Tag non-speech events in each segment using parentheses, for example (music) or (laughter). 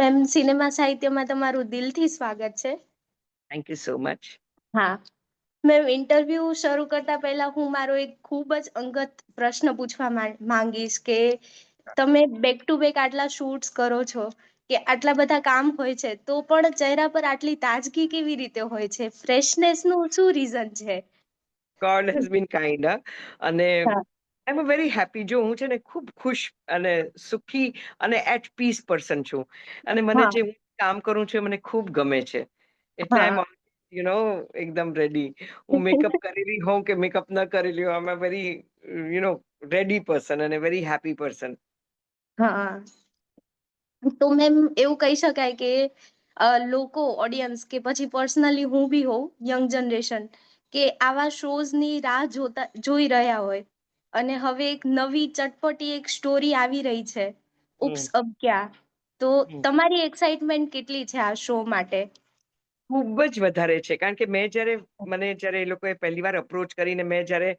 Ma'am cinema સાહિત્યમાં તમારું દિલથી સ્વાગત છે. થેન્ક યુ સો મચ હા. મેમ ઇન્ટરવ્યુ શરૂ કરતા પહેલા હું મારો એક ખૂબ જ અંગત પ્રશ્ન પૂછવા માંગીશ કે તમે બેક ટુ બેક આટલા શૂટ્સ કરો છો કે આટલા બધા કામ હોય છે તો પણ ચહેરા પર આટલી તાજગી કેવી રીતે હોય છે? ફ્રેશનેસનું શું રીઝન છે? ગોડ હેઝ બીન કાઇન્ડ અને. આઈ એમ અ વેરી હેપી જો હું છે ને ખૂબ ખુશ અને સુખી અને એટ પીસ પર્સન છું. અને મને હા. જે હું કામ કરું છું એ મને ખૂબ ગમે છે. એટલે આઈ હા. એમ યુ નો એકદમ રેડી હું મેકઅપ (laughs) કરેલી હોઉં કે મેકઅપ ન કરેલી હોઉં I am very you know ready person અને વેરી હેપી પર્સન હા. તો મેમ એવું કહી શકાય કે અ, લોકો ઓડિયન્સ કે પછી પર્સનલી હું બી હોઉં યંગ જનરેશન કે આવા શોઝની રાહ જોતા જોઈ રહ્યા હોય. અને હવે એક નવી ચટપટી એક સ્ટોરી આવી રહી છે. ઉપ્સ અબ ક્યા? તો તમારી એક્સાઇટમેન્ટ કેટલી છે આ શો માટે? ખૂબ જ વધારે છે. કારણ કે મેં જ્યારે મને જ્યારે એ લોકોએ પહેલી વાર અપ્રોચ કરીને મેં જ્યારે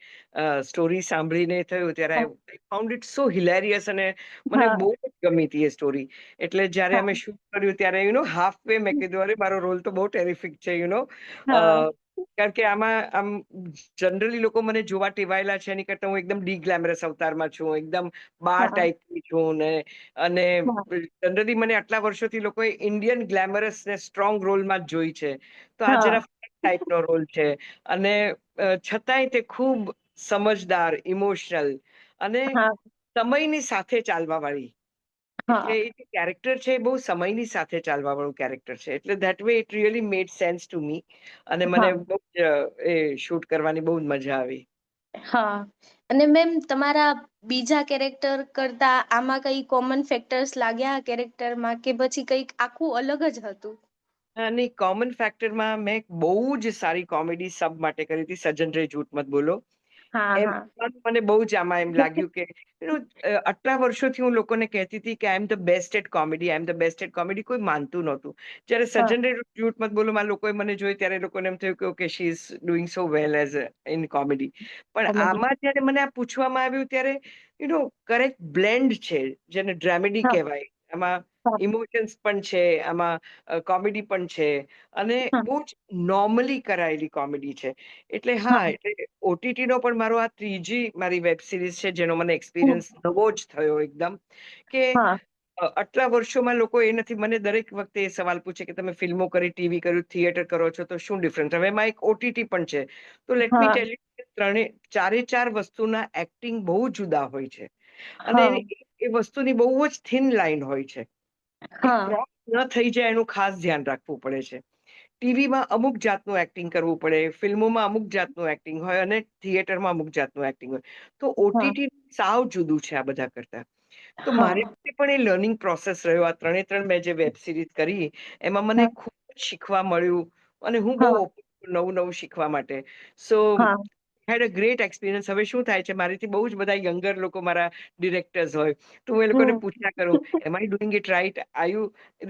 સ્ટોરી સાંભળીને થયું ત્યારે આઈ ફાઉન્ડ ઇટ સો હિલેરિયસ અને મને બહુ જ ગમી હતી એ સ્ટોરી એટલે જ્યારે અમે શૂટ કર્યું ત્યારે યુ નો હાફ વે મેં કીધું અરે મારો રોલ તો બહુ ટેરિફિક છે યુ નો. કારણ કે આમાં આમ જનરલી લોકો મને જોવા ટેવાયેલા છે એની કરતા હું એકદમ ડી ગ્લેમરસ અવતારમાં છું એકદમ બાર ટાઈપની છું ને અને જનરલી મને આટલા વર્ષોથી લોકોએ ઇન્ડિયન ગ્લેમરસ ને સ્ટ્રોંગ રોલમાં જ જોઈ છે. તો આ. જરા ટાઈપનો રોલ છે. અને છતાંય તે ખૂબ સમજદાર ઇમોશનલ અને સમયની સાથે ચાલવા વાળી એટલે એ જે કેરેક્ટર છે એ બહુ સમયની સાથે ચાલવા વાળું કેરેક્ટર છે. એટલે that way it really made sense to me અને મને હા. બહુ જ એ શૂટ કરવાની બહુ જ મજા આવી. હા. અને મેમ તમારા બીજા કેરેક્ટર કરતા આમાં કઈ કોમન ફેક્ટર્સ લાગ્યા આ કેરેક્ટરમાં કે પછી કંઈક આખું અલગ જ હતું? અને કોમન ફેક્ટરમાં મેં બહુ જ સારી કોમેડી સબ માટે કરી હતી. સજ્જન રે જૂઠ મત બોલો. હા એમ હા. પણ મને બહુ જ આમાં એમ લાગ્યું કે you know, અ, આટલા વર્ષોથી હું લોકોને કહેતી હતી કે I am the best at comedy I am the best at comedy કોઈ માનતું નહોતું. જ્યારે હા. સજ્જન રે જૂઠ મત બોલો માં લોકોએ મને જોઈ ત્યારે લોકોને એમ થયું કે okay she is doing so well as in comedy પણ કોમેડી આમાં જ્યારે મને આ પૂછવામાં આવ્યું ત્યારે યુ નો કરેક્ટ બ્લેન્ડ છે જેને ડ્રામેડી હા. કહેવાય. એમાં હા. ઇમોશન્સ પણ છે આમાં કોમેડી પણ છે અને હા. બહુ જ નોર્મલી કરાયેલી કોમેડી છે. એટલે હા એટલે ઓટીટી નો પણ મારો આ ત્રીજી મારી વેબ સિરીઝ છે જેનો મને એક્સપિરિયન્સ નવો જ થયો એકદમ કે હા. અ, આટલા વર્ષોમાં લોકો એ નથી મને દરેક વખતે એ સવાલ પૂછે કે તમે ફિલ્મો કરી ટીવી કર્યું થિયેટર કરો છો તો શું ડિફરન્સ હવે એમાં એક ઓટીટી પણ છે. તો લેટ મી હા. ટેલ યુ ત્રણે ચારે ચાર વસ્તુના એક્ટિંગ બહુ જુદા હોય છે. અને હા. એ વસ્તુની બહુ જ થિન લાઈન હોય છે. ન થઈ જાય એનું ખાસ ધ્યાન રાખવું પડે છે. ટીવીમાં અમુક જાતનું એક્ટિંગ કરવું પડે ફિલ્મોમાં અમુક જાતનું એક્ટિંગ હોય અને થિયેટરમાં અમુક જાતનું એક્ટિંગ હોય. તો ઓટીટી સાવ જુદું છે આ બધા કરતા. તો મારે પણ એ લર્નિંગ પ્રોસેસ રહ્યો. આ ત્રણે ત્રણ મેં જે વેબ સિરીઝ કરી એમાં મને ખૂબ શીખવા મળ્યું અને હું બહુ નવું નવું શીખવા માટે. સો હેડ અ ગ્રેટ એક્સપિરિયન્સ હવે શું થાય છે? મારીથી બહુ જ બધા યંગર લોકો મારા ડિરેક્ટર્સ હોય. તો હું એ લોકોને પૂછ્યા કરું એમ I doing it right I you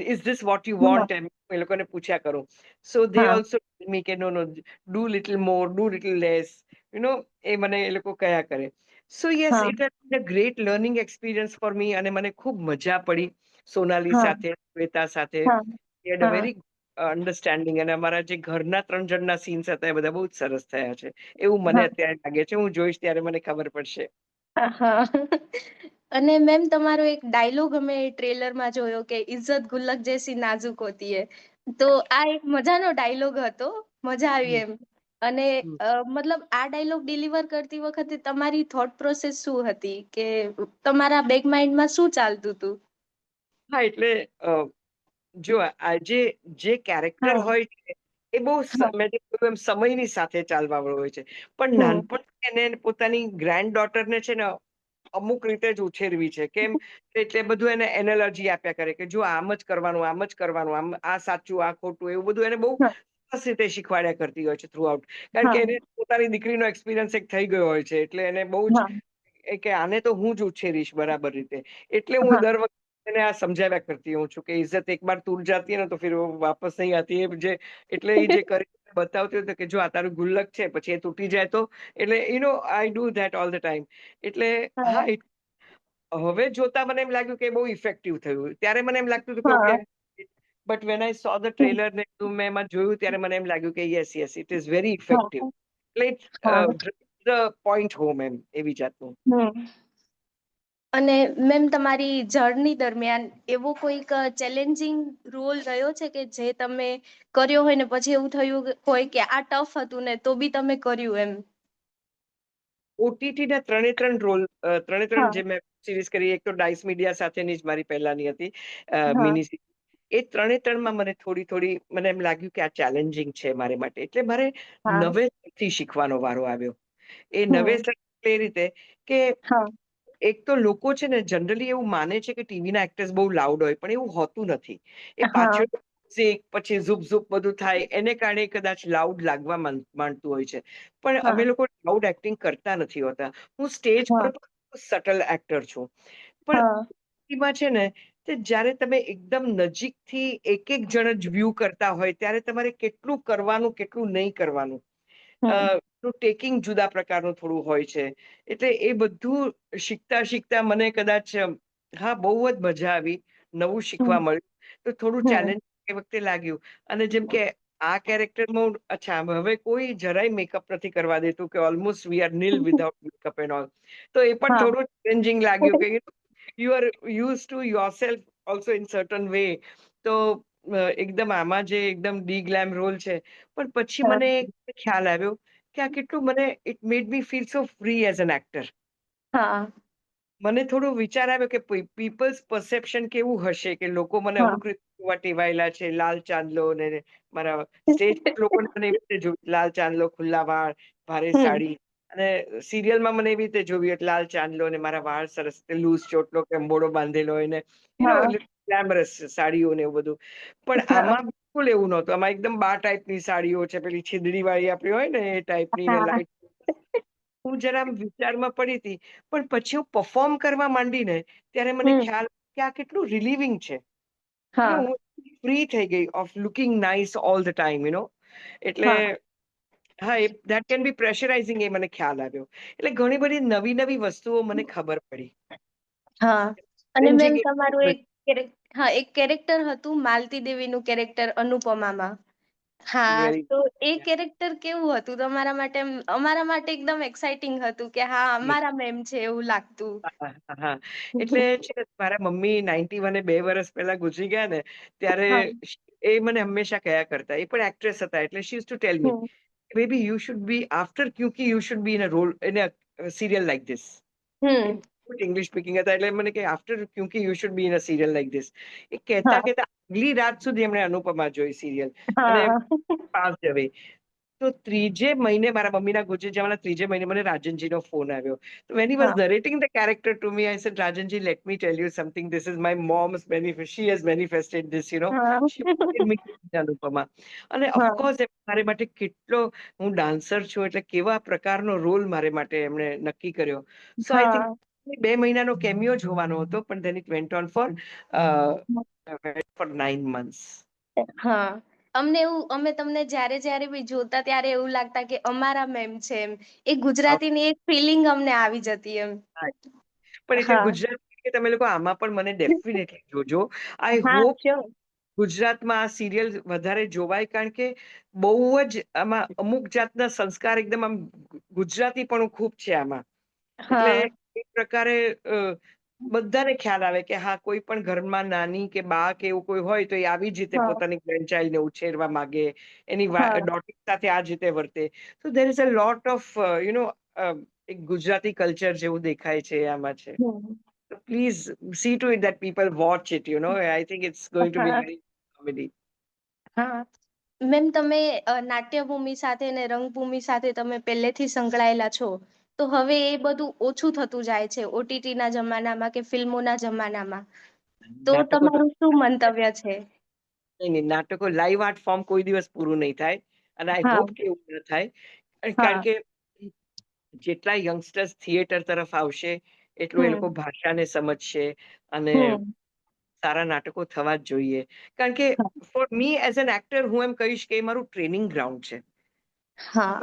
is this what you want એમ એ લોકોને પૂછ્યા કરું. સો ધે ઓલ્સો મી કે no no do little more do little less you know એ મને એ લોકો કયા કરે. So yes it has a great learning experience for me અને મને ખૂબ મજા પડી સોનાલી સાથે શ્વેતા સાથે. હેડ અ વેરી અન્ડરસ્ટેન્ડિંગ અને અમારા જે ઘરના ત્રણ જણના સીન્સ હતા એ બધા બહુ જ સરસ થયા છે. એવું મને અત્યારે લાગે છે. હું જોઈશ ત્યારે મને ખબર પડશે. અને મેમ તમારો એક ડાયલોગ અમે ટ્રેલરમાં જોયો કે ઇજ્જત ગુલ્લક જેસી નાજુક હોતી હે. તો આ એક મજાનો ડાયલોગ હતો. મજા આવી એમ. અને મતલબ આ ડાયલોગ ડિલિવર કરતી વખતે તમારી થોટ પ્રોસેસ શું હતી? કે તમારા બેક માઇન્ડમાં શું ચાલતું હતું? હા એટલે જો આજે જે કેરેક્ટર હા. હોય છે એ બહુ હા. મેં જે એમ સમયની સાથે ચાલવા વાળો હોય છે. પણ હમ નાનપણ એને પોતાની ગ્રેન્ડ ડોટરને છે ને અમુક રીતે જ ઉછેરવી છે. કેમ? એટલે બધું એને એનર્જી આપ્યા કરે કે જો આમ જ કરવાનું આમ જ કરવાનું આમ આ સાચું આ ખોટું એવું બધું એને બહુ હા. સરસ રીતે શીખવાડ્યા કરતી હોય છે થ્રુ આઉટ કારણ હા. કે એને પોતાની દીકરીનો એક્સપિરિયન્સ એક થઈ ગયો હોય છે. એટલે એને બહુ જ હા. એ કે આને તો હું જ ઉછેરીશ બરાબર રીતે. એટલે હું હા. દર વખતે એને આ સમજાવ્યા કરતી હોઉં છું કે ઇજ્જત એક બાર તૂટ જાતી है ना તો फिर वो वापस नहीं आती है જે એટલે એ જે કરી (laughs) બતાવતી હતી કે જો આ તારું ગુલ્લક છે પછી એ તૂટી જાય તો એટલે you know I do that all the time એટલે હા હા it- હવે જોતા મને એમ લાગ્યું કે બહુ ઇફેક્ટિવ થયું ત્યારે મને એમ લાગતું હતું કે હા okay but when I saw the hmm. Trailer ને બધું (laughs) મેં એમાં જોયું ત્યારે મને એમ લાગ્યું કે yes yes it is very હા ઇફેક્ટિવ એટલે હા ધ પોઈન્ટ હોમ એમ એવી જાતનું હમ અને મેમ તમારી જર્ની દરમિયાન એવો કોઈક ચેલેન્જિંગ રોલ રહ્યો છે કે જે તમે કર્યો હોય ને પછી એવું થયું હોય કે આ ટફ હતું ને તો બી તમે કર્યું એમ? ઓટીટી ના ત્રણે ત્રણ રોલ ત્રણે ત્રણ જે મેં સિરીઝ કરી એક તો ડાઇસ મીડિયા સાથેની જ મારી પહેલાની હતી મિની એ ત્રણે ત્રણમાં મને થોડી થોડી મને એમ લાગ્યું કે આ ચેલેન્જિંગ છે મારે માટે. એટલે મારે નવેસરથી શીખવાનો વારો આવ્યો. એ નવેસર એ રીતે કે એક તો લોકો છે ને જનરલી એવું માને છે કે ટીવીના એક્ટર્સ બહુ લાઉડ હોય પણ એવું હોતું નથી. એ હા. પાછળ મ્યુઝિક પછી ઝૂપ ઝૂપ બધું થાય એને કારણે કદાચ લાઉડ લાગવા માંડ- માંડતું હોય છે. પણ હા. અમે લોકો લાઉડ એક્ટિંગ કરતા નથી હોતા. હું સ્ટેજ હા. પર પણ સટલ એક્ટર છું. પણ હા. એમાં છે ને તે જ્યારે તમે એકદમ નજીકથી એક એક જણ જ વ્યૂ કરતા હોય ત્યારે તમારે કેટલું કરવાનું કેટલું નહીં કરવાનું. અ હમ ટેકિંગ જુદા પ્રકારનું થોડું હોય છે. એટલે એ બધું શીખતા શીખતા મને કદાચ હા બહુ જ મજા આવી નવું શીખવા મળ્યું. તો થોડું ચેલેન્જ એ વખતે લાગ્યું. અને જેમ કે આ કેરેક્ટરમાં અચ્છા હવે કોઈ જરાય મેકઅપ નથી કરવા દેતું કે almost we are nil without makeup and all તો એ પણ થોડું ચેલેન્જિંગ લાગ્યું કે you are use to yourself also in certain way તો એકદમ આમાં જે એકદમ ડી ગ્લેમ રોલ છે. પણ પછી મને ખ્યાલ આવ્યો કે આ કેટલું મને it made me feel so free as an actor હા. મને થોડો વિચાર આવ્યો કે પીપલ્સ પરસેપ્શન કેવું હશે કે લોકો મને અમુક રીતે જોવા ટેવાયેલા છે લાલ ચાંદલો ને મારા સ્ટેજ પર લોકોને મને એવી રીતે જોયું લાલ ચાંદલો ખુલ્લા વાળ ભારે સાડી અને સિરિયલમાં મને એવી રીતે જોયું એટલે લાલ ચાંદલો ને મારા વાળ સરસ લૂઝ ચોટલો કે મોડો બાંધેલો હોય ને ગ્લેમરસ સાડીઓ ને એવું બધું. પણ (laughs) આમાં બિલકુલ એવું નહોતું. આમાં એકદમ બા ટાઈપની સાડીઓ છે પેલી છીદડી વાળી આપણી હોય ને એ ટાઈપની લાઈટ. હું જરા વિચારમાં પડી હતી પણ પછી હું પરફોર્મ કરવા માંડી ને ત્યારે મને ખ્યાલ કે આ કેટલું રિલીવિંગ છે. હા. ફ્રી થઈ ગઈ of looking nice all the time you know એટલે હા. એ ધેટ કેન બી પ્રેશરાઇઝિંગ એ મને ખ્યાલ આવ્યો. એટલે ઘણી બધી નવી નવી વસ્તુઓ મને ખબર પડી. હા. અને મેમ તમારું એક હા એક કેરેક્ટર હતું માલતી દેવીનું કેરેક્ટર અનુપમામાં. હા તો એ કેરેક્ટર કેવું હતું? તમારા માટે એમ અમારા માટે એકદમ એક્સાઇટિંગ હતું કે હા અમારા મેમ છે એવું લાગતું. હા હા એટલે છે ને મારા મમ્મી નાઈન્ટી વને બે વર્ષ પહેલા ગુજરી ગયા ને ત્યારે હા. એ મને હંમેશા કયા કરતા એ પણ એક્ટ્રેસ હતા એટલે she use to tell me hmm. Baby you should be after ક્યુકી you should be in a role in a serial like this hmm. English speaking હતા એટલે મને કે after ક્યુંકિ you should be in a serial like this એ કહેતા કહેતા આગલી રાત સુધી એમણે અનુપમા જોઈ સિરિયલ અને પાસ જવી તો ત્રીજે મહિને મારા મમ્મીના ગુજરી જવાના ત્રીજે મહિને મને રાજનજીનો ફોન આવ્યો. તો વેન was હા. narrating the character to me, I said, Rajanji, let me tell you something. This is my mom's manifest. She has manifested this, you know. હા. She wanted me to be Anupama. અને of course મારે માટે કેટલો હું dancer છું એટલે કેવા પ્રકારનો રોલ મારે માટે એમણે નક્કી કર્યો. સો આઈ થિંક બે મહિનાનો કેમિયો જોવાનો હતો પણ then it went on for four for months હા. અમને એવું અમે તમને જ્યારે જ્યારે બી જોતા ત્યારે એવું લાગતા કે અમારા મેમ છે એમ. એ ગુજરાતીની એક ફિલિંગ અમને આવી જતી એમ. પણ એટલે હા. કે તમે લોકો આમાં પણ મને ડેફિનેટલી જોજો. આઈ હોપ ગુજરાતમાં આ સિરિયલ વધારે જોવાય કારણ કે બહુ જ આમાં અમુક જાતના સંસ્કાર એકદમ આમ ગુજરાતી પણ ખૂબ છે આમાં. એટલે પ્રકારે બધાને ખ્યાલ આવે કે હા કોઈ પણ ઘરમાં નાની કે બા કે એવું કોઈ હોય તો એ આવી જ રીતે પોતાની ગ્રેન્ડચાઇલ્ડ ને ઉછેરવા માંગે એની ડોટર સાથે આ જ રીતે વર્તે. તો there is a lot of you know એક ગુજરાતી કલ્ચર જેવું દેખાય છે આમાં છે. Please see to it that people watch it you know I think it's going to be very comedy હા. મેમ તમે નાટ્યભૂમિ સાથે અને રંગભૂમિ સાથે તમે પહેલેથી સંકળાયેલા છો. તો હવે એ બધું ઓછું થતું જાય છે ઓટીટી ના જમાનામાં કે ફિલ્મોના જમાનામાં. તો તમારું શું મંતવ્ય છે? નહીં નહીં નાટકો લાઈવ આર્ટ ફોર્મ કોઈ દિવસ પૂરું નહીં થાય અને આઈ હોપ કે એવું ન થાય. કારણ કે જેટલા યંગસ્ટર્સ થિયેટર તરફ આવશે એટલું એ લોકો ભાષાને સમજશે અને સારા નાટકો થવા જ જોઈએ. કારણ કે for me as an actor હું એમ કહીશ કે એ મારું ટ્રેનિંગ ગ્રાઉન્ડ છે. હા.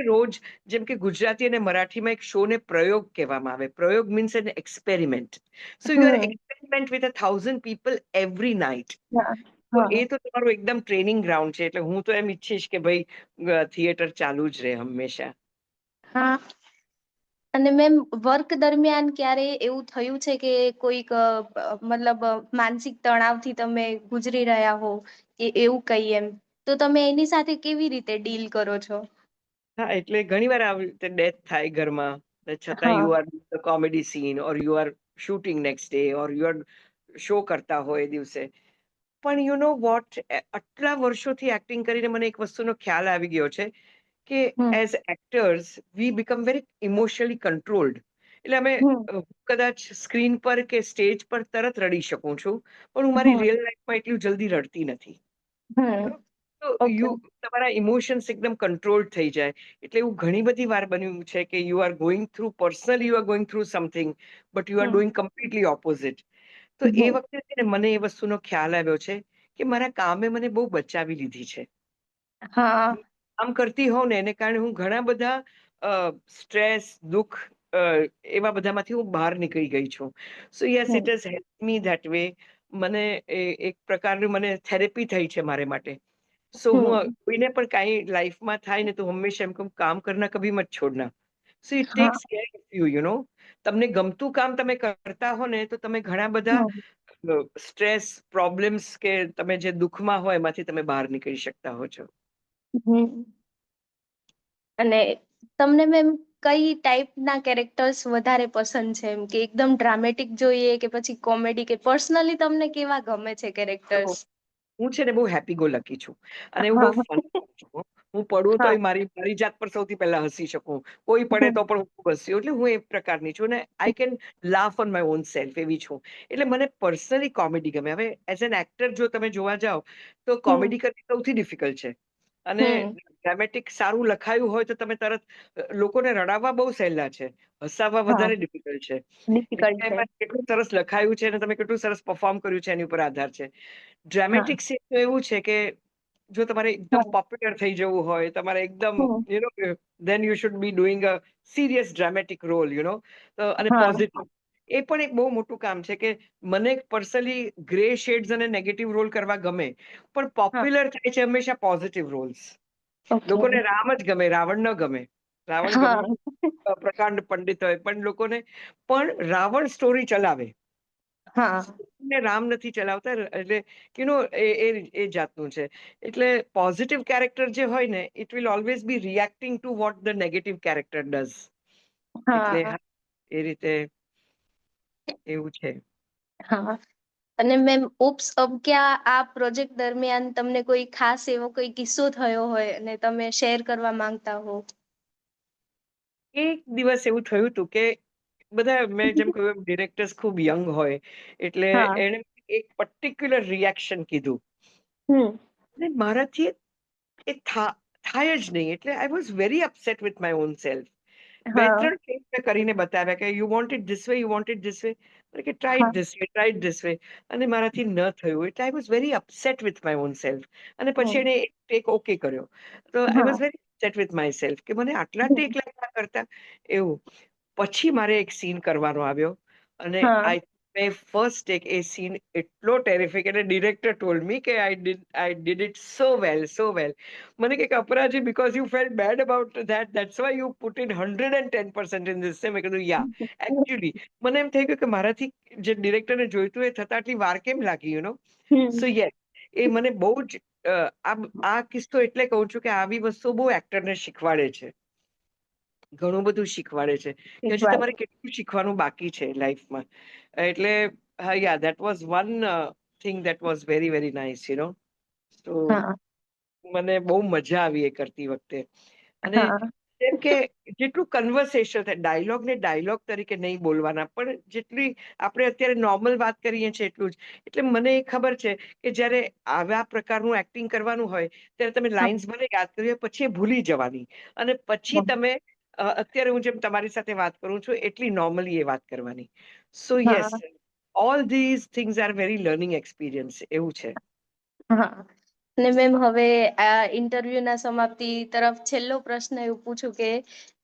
રોજ જેમ કે ગુજરાતી અને મરાઠીમાં એક શો ને પ્રયોગ કહેવામાં આવે. પ્રયોગ means an experiment. So you are experiment with a thousand people every night. એ તો તમારું એકદમ ટ્રેનિંગ ગ્રાઉન્ડ છે. એટલે હું તો એમ ઈચ્છીશ કે ભાઈ થિયેટર ચાલુ જ રહે હંમેશા. હા. અને મેમ વર્ક દરમિયાન ક્યારે એવું થયું છે કે કોઈક મતલબ માનસિક તણાવથી તમે ગુજરી રહ્યા હો? કે એવું કઈ એમ? તો તમે એની સાથે કેવી રીતે ડીલ કરો છો? હા, એટલે ઘણી વાર આવી રીતે ડેથ થાય ઘરમાં છતાં હા you are the comedy scene or you are shooting next day or you are show કરતા હોય એ દિવસે. પણ યુ નો વોટ એ આટલા વર્ષોથી એક્ટિંગ કરીને મને એક વસ્તુનો ખ્યાલ આવી ગયો છે કે હમ as actors we become very emotionally controlled. એટલે અમે હમ અ કદાચ સ્ક્રીન પર કે સ્ટેજ પર તરત રડી શકું છું. પણ હું મારી હમ રિયલ લાઈફમાં એટલું જલ્દી રડતી નથી. હમ? તો યુ તમારા ઇમોશન્સ એકદમ કંટ્રોલ થઈ જાય. એટલે એવું ઘણી બધી વાર બન્યું છે કે you are going through personal you are going through something but you are doing completely opposite. તો એ વખતે છે ને મને એ વસ્તુનો ખ્યાલ આવ્યો છે કે મારા કામે મને બહુ બચાવી લીધી છે. હા. કામ કરતી હોઉં ને એને કારણે હું ઘણા બધા સ્ટ્રેસ, દુઃખ એવા બધામાંથી હું બહાર નીકળી ગઈ છું. So yes it has help me that way. મને એક પ્રકારનું મને થેરેપી થઈ છે મારે માટે. સો હું હમ કોઈને પણ કાઈ લાઈફમાં થાય ને તો હંમેશા એમ કહું કામ કરના કભી મત છોડના. So it takes care of you, you know. તમને ગમતું કામ તમે કરતા હો ને તો તમે ઘણા બધા સ્ટ્રેસ, પ્રોબ્લેમ્સ કે તમે જે દુઃખમાં હોય એમાંથી તમે બહાર નીકળી શકતા હો છો. અને તમને મેમ કઈ ટાઈપના કેરેક્ટર્સ વધારે પસંદ છે એમ કે એકદમ ડ્રામેટિક જોઈએ કે પછી કોમેડી કે પર્સનલી તમને કેવા ગમે છે કેરેક્ટર્સ? હું છે ને બહુ હેપી ગો લકી છું અને હું બહુ ફન છું હું પડું તો મારી મારી જાત પર સૌથી પહેલા હસી શકું. કોઈ પડે તો પણ હું હસ્યું એટલે હું એ પ્રકારની છું ને I can laugh on my own self એવી છું. એટલે મને પર્સનલી કોમેડી ગમે. હવે એઝ એન એક્ટર જો તમે જોવા જાવ તો કોમેડી કરવી સૌથી ડિફિકલ્ટ છે. અને ડ્રામેટિક સારું લખાયું હોય તો તમે તરત લોકોને રડાવવા બહુ સહેલા છે. હસાવવા વધારે ડિફિકલ્ટ છે. કેટલું સરસ લખાયું છે અને તમે કેટલું સરસ પરફોર્મ કર્યું છે એની ઉપર આધાર છે. ડ્રામેટિક સીન તો એવું છે કે જો તમારે એકદમ પોપ્યુલર થઈ જવું હોય, તમારે એકદમ you know then you should be doing a serious dramatic role you know અને પોઝિટિવ. એ પણ એક બહુ મોટું કામ છે કે મને પર્સનલી ગ્રે શેડ્સ અને નેગેટિવ રોલ કરવા ગમે. પણ પોપ્યુલર થાય છે હંમેશા પોઝિટિવ રોલ્સ. લોકોને રામ જ ગમે, રાવણ ન ગમે. રાવણ પ્રકાંડ પંડિત હોય પણ લોકોને પણ રાવણ સ્ટોરી ચલાવે. હા. ને રામ નથી ચલાવતા એટલે યુ નો એ એ એ જાતનું છે. એટલે પોઝિટિવ કેરેક્ટર જે હોય ને it will always be reacting to what the negative character does. એટલે એ રીતે એવું છે. હા. અને મેમ ઓપ્સ અબ ક્યા આ પ્રોજેક્ટ દરમિયાન તમને કોઈ ખાસ એવો કોઈ કિસ્સો થયો હોય અને તમે શેર કરવા માંગતા હો? એક દિવસ એવું થયું તું કે બધા મેં જેમ કહ્યું એમ ડિરેક્ટર્સ ખૂબ યંગ હોય એટલે હા એણે એક પર્ટિક્યુલર રિએક્શન કીધું. હમ. અને મારાથી એ થા થાય જ નહીં એટલે I was very upset with my own self. બે ત્રણ કેસ મેં કરીને બતાવ્યા કે you want it this way, you want it this way. કે try it this way, try it this way. અને મારાથી ન થયું એટલે I was very upset with my own self. અને પછી એને એક ટેક ઓકે કર્યો. તો I was very upset with myself કે મને આટલા ટેક લાગ્યા કરતા. એવું. પછી મારે એક સીન કરવાનો આવ્યો અને આઈ મેં ફર્સ્ટ ટેક એ સીન એટલો ટેરિફિક એટલે ડિરેક્ટર ટોલ્ડ મી કે I did I did it so well, so well. મને કે અપરાજી because you fell bad about that that's why you put in hundred and ten percent in this. મેં કીધું યા. Actually (laughs) મને એમ થઈ ગયું કે મારાથી જે ડિરેક્ટરને જોઈતું એ થતા આટલી વાર કેમ લાગી યુ નો. સો યસ એ મને બહુ જ આ કિસ્સો એટલે કહું છું કે આવી વસ્તુ બહુ એક્ટરને શીખવાડે છે. ઘણું બધું શીખવાડે છે. કે હજી તમારે કેટલું શીખવાનું બાકી છે લાઈફમાં. એટલે હા yeah that was one thing that was very very nice you know. તો મને બહુ મજા આવી એ કરતી વખતે. અને જેમ કે જેટલું કન્વર્સેશન થાય ડાયલોગ ને ડાયલોગ તરીકે નહીં બોલવાના પણ જેટલી આપણે અત્યારે નોર્મલ વાત કરીએ છીએ એટલું જ. એટલે મને એ ખબર છે કે જ્યારે આવા પ્રકારનું એક્ટિંગ કરવાનું હોય ત્યારે તમે લાઇન્સ લાઈન્સ ભલે યાદ કરી હોય પછી એ ભૂલી જવાની. અને પછી તમે અત્યારે હું જેમ તમારી સાથે વાત કરું છું એટલી નોર્મલી એ વાત કરવાની. So yes all these things are very learning experience એવું છે. હા. અને મેમ હવે આ ઇન્ટરવ્યુ ના સમાપ્તિ તરફ છેલ્લો પ્રશ્ન એવું પૂછું કે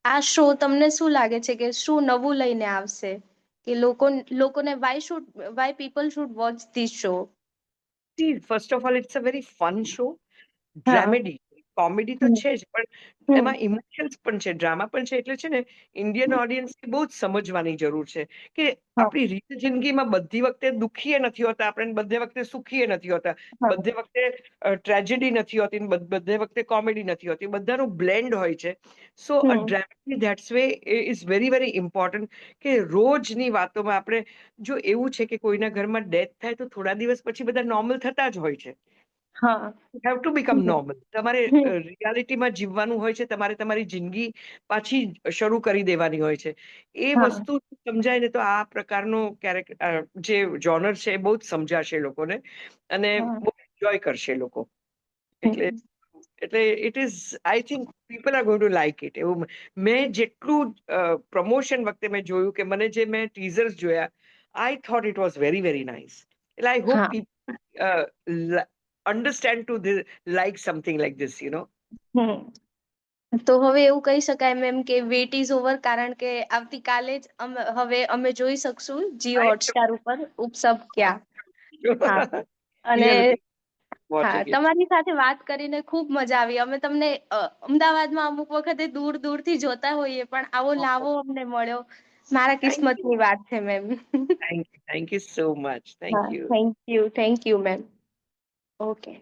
આ શો તમને શું લાગે છે કે શું નવું લઈને આવશે? કે લોકો લોકોને why should why people should watch this show? First of all it's a very fun show. Dramedy comedy તો છે જ પણ એમાં ઇમોશન્સ પણ છે ડ્રામા પણ છે એટલે છે ને ઇન્ડિયન ઓડિયન્સને બહુ જ સમજવાની જરૂર છે કે આપણી રીત જિંદગીમાં બધી વખતે દુખીએ નથી હોતા આપણે બધે વખતે સુખીએ નથી હોતા બધે વખતે ટ્રેજેડી નથી હોતી બધે વખતે કોમેડી નથી હોતી બધાનું બ્લેન્ડ હોય છે. So uh that's way is very very important કે રોજની વાતોમાં આપણે જો એવું છે કે કોઈના ઘરમાં ડેથ થાય તો થોડા દિવસ પછી બધા નોર્મલ થતા જ હોય છે. હા. હેવ ટુ બીકમ નોર્મલ તમારે રિયાલિટીમાં જીવવાનું હોય છે તમારે તમારી જિંદગી પાછી શરૂ કરી દેવાની હોય છે. એ વસ્તુ સમજાય ને તો આ પ્રકારનો ક્યારેક જે જોનર છે એ બહુ જ સમજાશે લોકોને અને બહુ એન્જોય કરશે લોકો. એટલે એટલે it is I think people are going to like it એવું મેં જેટલું પ્રમોશન વખતે મેં જોયું કે મને જે મેં ટીઝર્સ જોયા I thought it was very very nice એટલે I hope people understand to like something like this you know તો હવે એવું કહી શકાય મેમ કે વેટ ઇઝ ઓવર કારણ કે આવતીકાલે જ હવે અમે જોઈ શકશું જીઓ હોટસ્ટાર ઉપર ઉપસબ ક્યાં. (laughs) અને હા તમારી સાથે વાત કરીને ખૂબ મજા આવી. અમે તમને અમદાવાદમાં અમુક વખતે દૂર દૂરથી જોતા હોઈએ પણ આવો લાવો અમને મળ્યો. મારા કિસ્મતની કિસ્મતની વાત છે ma'am thank you thank you so much thank you thank you thank you ma'am okay